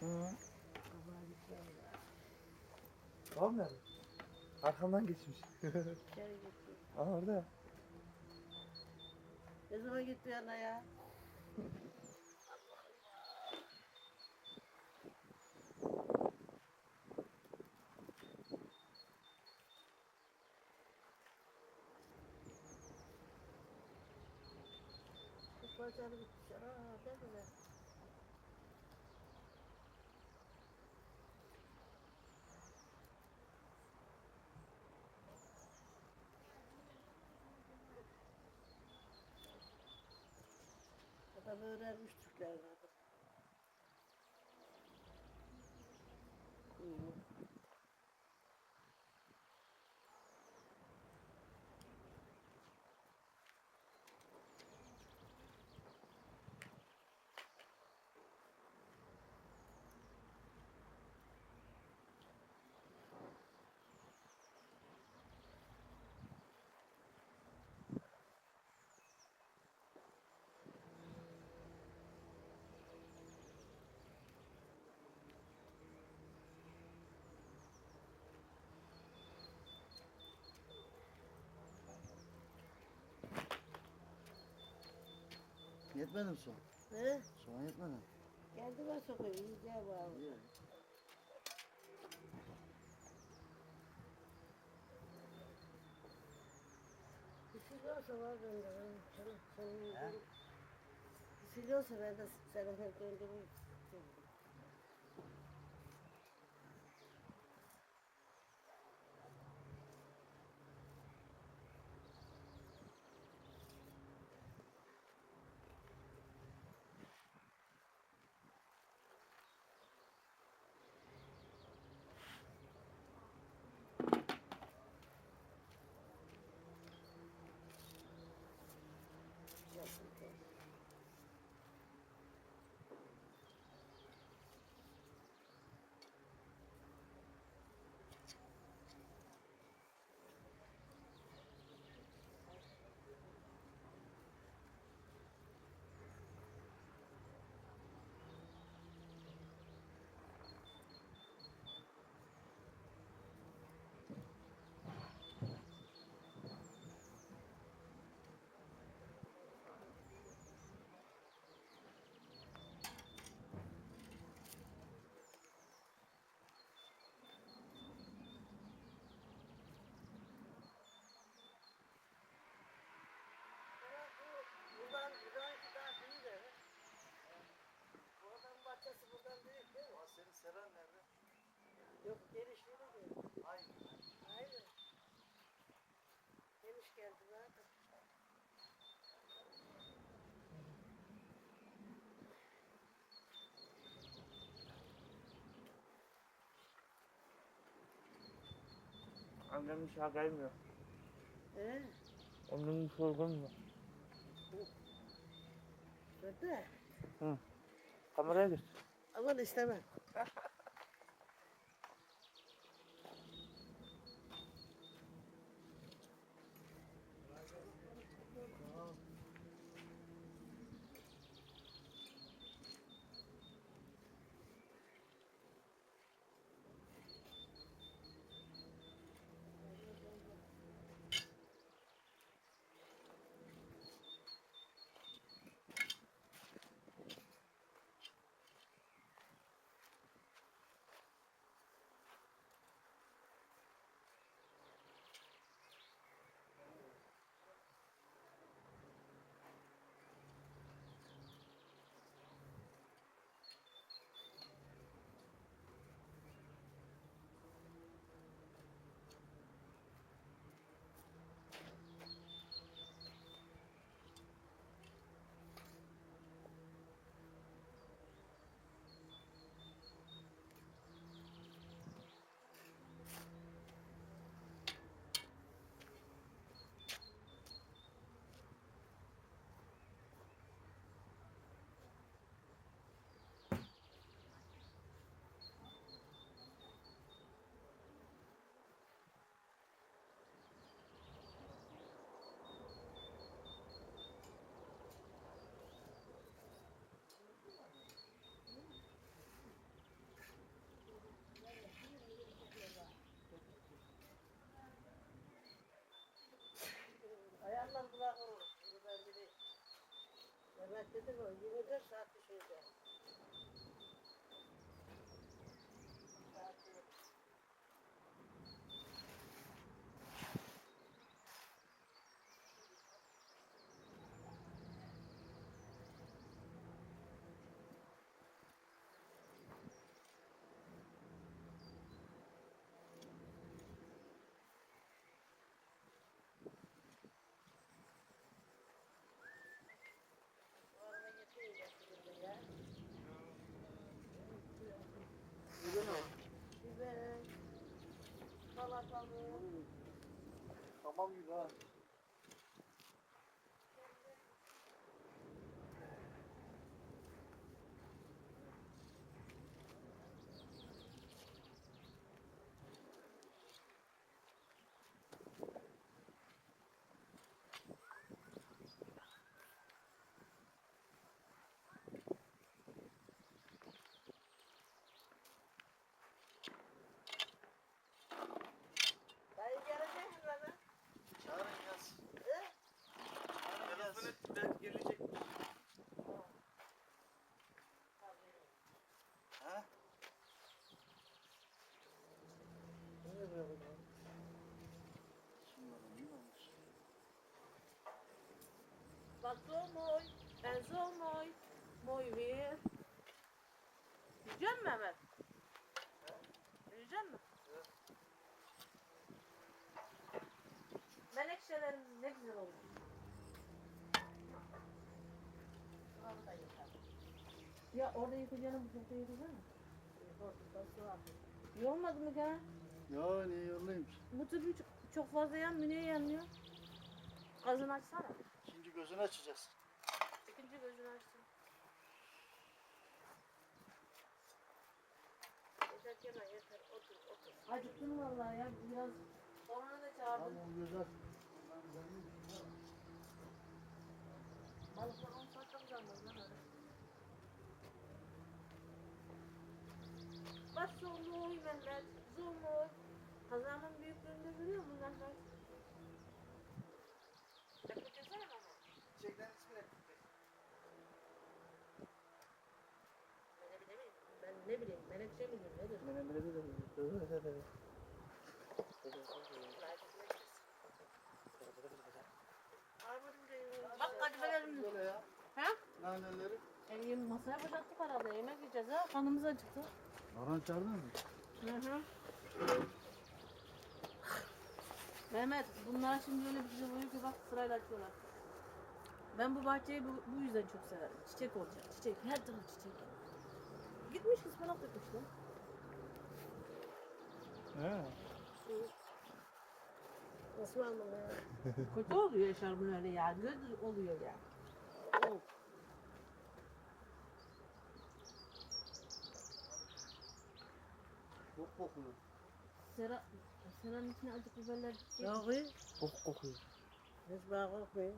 Hı. Babam nerede? Arkamdan geçmiş. Aa orada. Ne zaman gitti yana ya? Bu pazarı bitmiş. Aa ne güzel. Adam öğrenmiş Türklerin Yetmedi mi soğan? He? Soğan yetmedi. Geldi ben sokayım. Yiyeceğim abi. Bir şey olsa var bende. ben Sana, senin yediğin- Bir şey olsa ben de senin hep Yok genişliği de değil. Aynı. Aynen. Geniş geldi zaten. Annem dışarı gelmiyor. Ee, Onun sorgun mu? öde. Kameraya geç. Aman istemem. Bekledim o 24 saat düşünce. Bu araba yetmeyecek şimdi ya. Biber, salatalık, Tamam gibi ha. Dayı gelecek mi bana? Çağırın yaz. Hı? Telefon ettiler gelecek. Ha? Niye böyle oldu? Şimdi ne olmuş? Bardzo mój, Enzo mój, mój wir. Yiyecek mi Mehmet? Yiyecek mi? Menekşelerin ne güzel yıkar. Ya orada yıkayacağını bu çocukta yıkayacak mı? Var. Yormadı mı gene? Ya niye yollayayım? Bu tüpü çok, çok fazla yanmıyor. Niye yanmıyor? Gazını açsana. İkinci gözünü açacağız. İkinci gözünü açsın. Yeter Kemal yeter. Otur otur. Acıktın vallahi ya. Biraz sonra da çağırdım. Tamam aç. Balıklar 10 saatte kızarmaz lan öyle. Bak somuy Mehmet, zomuy. Kazanın büyüklüğünde görüyor musun Mehmet? Beklesene bana. Çiçeklerin ismi ne? Ben ne bileyim, ben ne bileyim, menekşe midir Bak kadifelerim. Böyle ya. Ha? Naneleri. E, masaya boşalttık herhalde, yemek yiyeceğiz ha, kanımız acıktı. Orhan çağırdın mı? Hı hı. Mehmet, bunlar şimdi öyle bir güzel oluyor ki bak sırayla açıyorlar. Ben bu bahçeyi bu, bu yüzden çok severim. Çiçek olacak, çiçek. Her taraf çiçek. Gitmiş ıspanak dökmüş lan. He. Ya. Kötü oluyor eşarbın öyle ya. Göz oluyor ya. Oh. Çok kokuyor. Sera, seranın içine azıcık biberler. Ne kokuyor? Çok kokuyor. Hiç bana kokmuyor.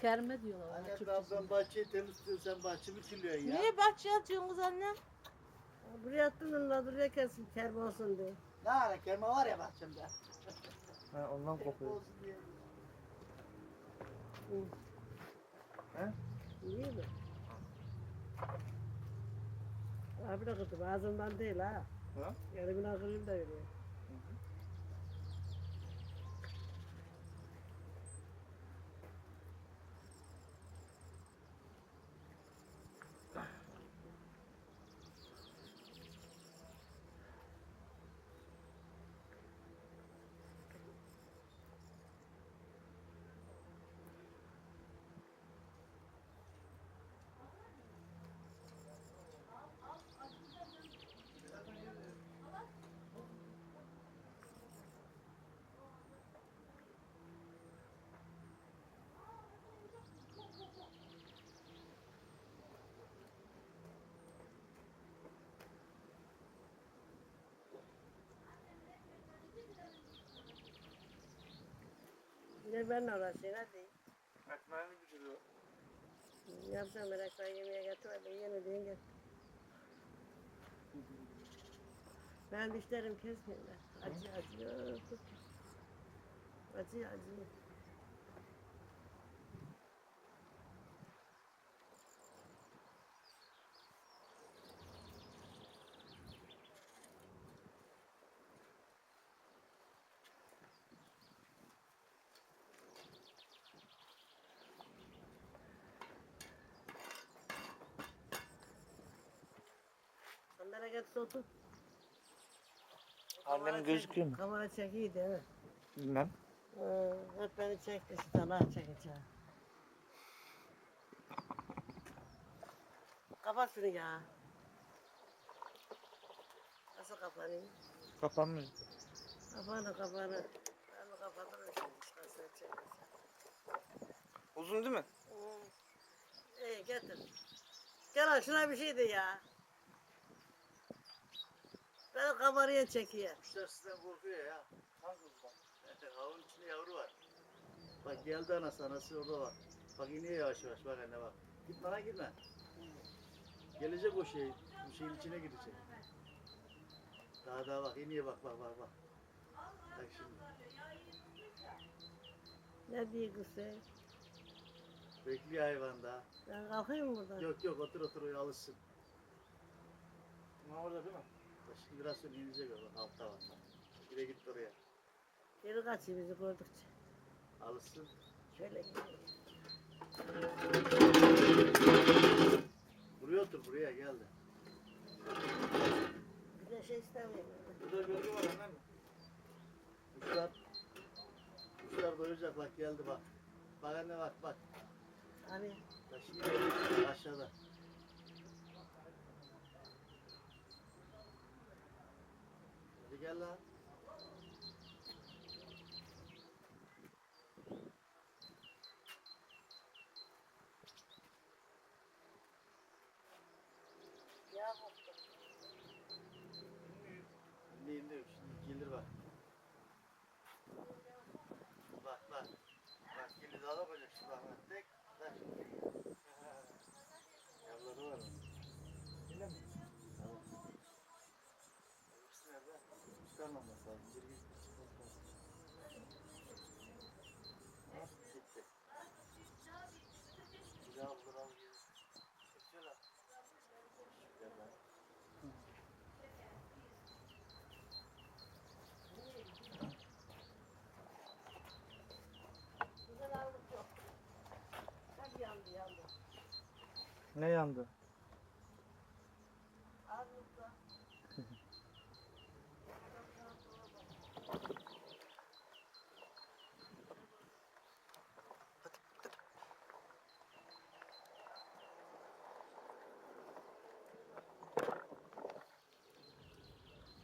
Kerme diyorlar Anne ben bahçeyi temizliyorum sen bahçemi kirliyorsun ya. Niye bahçeye atıyorsunuz annem? Buraya attın onunla duruyor kesin kerme olsun diye. Ne ara kelime var ya bahçemde. He ondan kokuyor. Olsun diye. İyi mi? Abi de kırdım ağzımdan değil ha. Ha? Elimden kırayım da yürüyor. Yine benimle uğraşıyor hadi. Ekmeğini pişiriyor. Yapacağım merakla yemeğe getirmedim. Yeni deyin gel. Ben dişlerim kesmiyorlar. Acı acıyor. Acı acı. Sotu. Annem gözüküyor mu? Kamera değil mi? Bilmem. Ee, hep beni çekti işte Allah çekeceğim. Kapat şunu ya. Nasıl kapanayım? Kapanmıyor. Kapanı kapanı. Ben mi kapatırım şimdi işte sen çekersen. Uzun değil mi? İyi getir. Gel şuna bir şey de ya. Beni kameraya çekiyor. Kuşlar sizden korkuyor ya. Avın içinde yavru var. Bak geldi anası anası orada var. Bak iniyor yavaş yavaş bak anne bak. Gitme lan gitme. Gelecek o şey. Bu şeyin içine girecek. Daha daha bak iniyor bak bak bak bak. Bak şimdi. Ne diyor kız sen? Bekliyor hayvan daha. Ben kalkayım mı buradan? Yok yok otur otur alışsın. Ne orada değil mi? Şimdi biraz sonra o bak altta var. bak. Bir de gitti oraya. Geri kaçıyor bizi gördükçe. Alışsın. Şöyle. Buraya otur buraya geldi. Bir de şey istemiyor. Burada gölge var annem. Kuşlar. Kuşlar doyuracak bak geldi bak. Bak anne bak bak. Hani Bak şimdi aşağıda. Hadi gel lan. ya koktu. İndi indi yok şimdi gelir bak. Bak bak. Bak gelir daha yapacak şimdi bak. bak. Tek. Bak. Yavruları var onun. Yine mi? Tamam. İkisi nerede? Çıkarmaması lazım. Bir git. Gitti. Bir. Ne yandı?